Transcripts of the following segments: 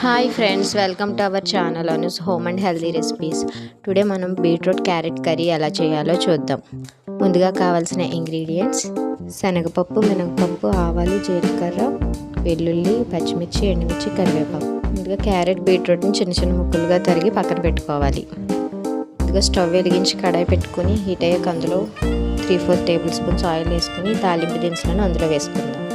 Hi friends welcome to our channel Anu's home and healthy recipes today మనం beetroot carrot curry ఎలా చేయాలో చూద్దాం. ముందుగా కావాల్సిన ఇంగ్రీడియంట్స్ శనగపప్పు మినపప్పు ఆవాలు జీలకర్ర వెల్లుల్లి పచ్చిమిర్చి ఎండుమిర్చి కరివేపాకు. ముందుగా క్యారెట్ బీట్రూట్ని చిన్న చిన్న ముక్కలుగా తరిగి పక్కన పెట్టుకోవాలి. ముందుగా స్టవ్ వెలిగించి కడాయి పెట్టుకుని హీట్ అయ్యాక అందులో three four tablespoons oil వేసుకుని తాలింపు దినుసులను అందులో వేసుకుందాం.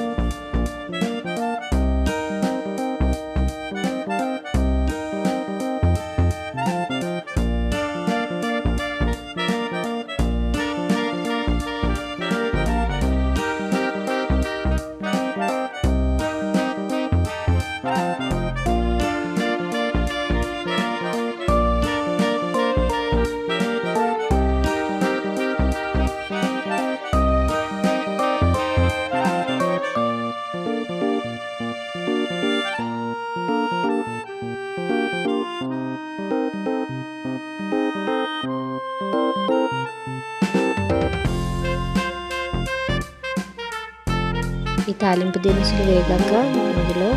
ఈ తాలింపు దినుసులు వేగాక ఇందులో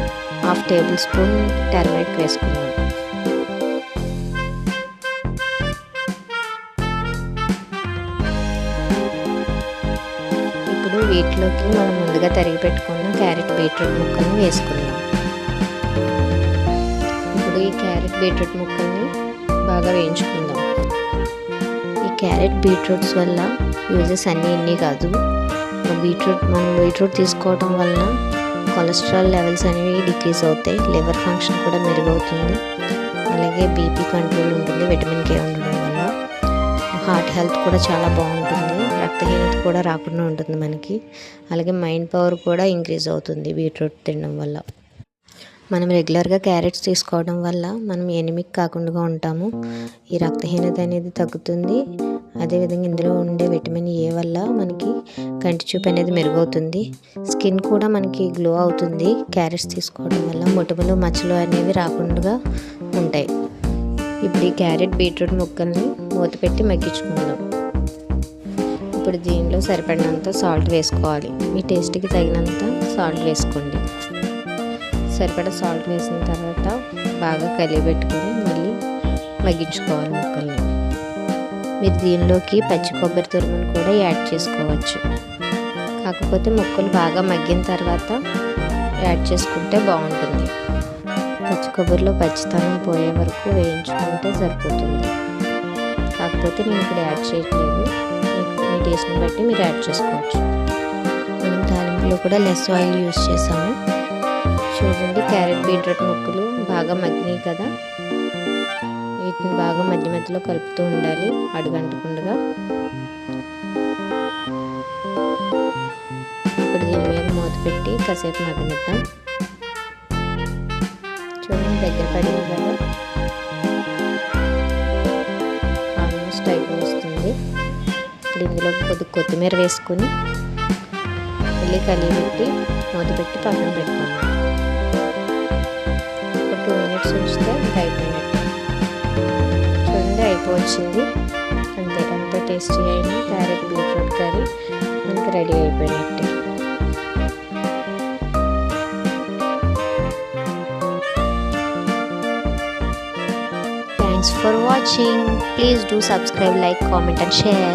హాఫ్ టేబుల్ స్పూన్ టర్మరిక్ వేసుకుందాం. ఇప్పుడు వీటిలోకి మనం ముందుగా తరిగి పెట్టుకున్న క్యారెట్ బీట్రూట్ ముక్కల్ని వేసుకుందాం. ఇప్పుడు ఈ క్యారెట్ బీట్రూట్ ముక్కల్ని బాగా వేయించుకుందాం. ఈ క్యారెట్ బీట్రూట్స్ వల్ల యూజెస్ అన్నీ ఇన్ని కాదు. బీట్రూట్ మనం బీట్రూట్ తీసుకోవడం వలన కొలెస్ట్రాల్ లెవెల్స్ అనేవి డిక్రీజ్ అవుతాయి. లివర్ ఫంక్షన్ కూడా మెరుగవుతుంది. అలాగే బీపీ కంట్రోల్ ఉంటుంది విటమిన్ కే ఉండడం వల్ల. హార్ట్ హెల్త్ కూడా చాలా బాగుంటుంది. రక్తహీనత కూడా రాకుండా ఉంటుంది మనకి. అలాగే మైండ్ పవర్ కూడా ఇంక్రీజ్ అవుతుంది బీట్రూట్ తినడం వల్ల. మనం రెగ్యులర్గా క్యారెట్స్ తీసుకోవడం వల్ల మనం ఎనిమిక్ కాకుండా ఉంటాము. ఈ రక్తహీనత అనేది తగ్గుతుంది. అదేవిధంగా ఇందులో ఉండే విటమిన్ ఏ వల్ల మనకి కంటి చూపు అనేది మెరుగవుతుంది. స్కిన్ కూడా మనకి గ్లో అవుతుంది. క్యారెట్స్ తీసుకోవడం వల్ల మొటిమలు మచ్చలు అనేవి రాకుండా ఉంటాయి. ఇప్పుడు ఈ క్యారెట్ బీట్రూట్ ముక్కల్ని మూత పెట్టి మగ్గించుకుందాం. ఇప్పుడు దీనిలో సరిపడినంత సాల్ట్ వేసుకోవాలి. మీ టేస్ట్కి తగినంత సాల్ట్ వేసుకోండి. సరిపడా సాల్ట్ వేసిన తర్వాత బాగా కలిపెట్టుకొని మళ్ళీ మగ్గించుకోవాలి ముక్కల్ని. మీరు దీనిలోకి పచ్చి కొబ్బరి తురుమును కూడా యాడ్ చేసుకోవచ్చు. కాకపోతే ముక్కలు బాగా మగ్గిన తర్వాత యాడ్ చేసుకుంటే బాగుంటుంది. పచ్చి కొబ్బరిలో పచ్చితనం పోయే వరకు వేయించుకుంటే సరిపోతుంది. కాకపోతే నేను ఇక్కడ యాడ్ చేయట్లేదు. మీ టేస్ట్ని బట్టి మీరు యాడ్ చేసుకోవచ్చు. మనం తాలింపులో కూడా లెస్ ఆయిల్ యూస్ చేసాము చూడండి క్యారెట్ బీట్రూట్ ముక్కలు బాగా మగ్గినాయి కదా. వీటిని బాగా మధ్య మధ్యలో కలుపుతూ ఉండాలి. అడుగంటకుండగా ఇప్పుడు దీని మీద మూత పెట్టి కాసేపు మగ్గనిద్దాం. చూడండి దగ్గర పడింది కదా. ఆల్మోస్ట్ అయిపోయి ఇప్పుడు ఇందులో కొద్ది కొత్తిమీర వేసుకొని మళ్ళీ కలిపెట్టి మూత పెట్టి పక్కన పెట్టుకోండి ఒక టూ మినిట్స్ ఉంచితే ఇంకా అయిపోయినట్టు. చూడండి అయిపోవచ్చింది అంతే ఎంతో టేస్టీ అయిన క్యారెట్ బీట్రూట్ కర్రీ మనకి రెడీ అయిపోయినట్టు Thanks for watching. Please do subscribe, like, comment and share.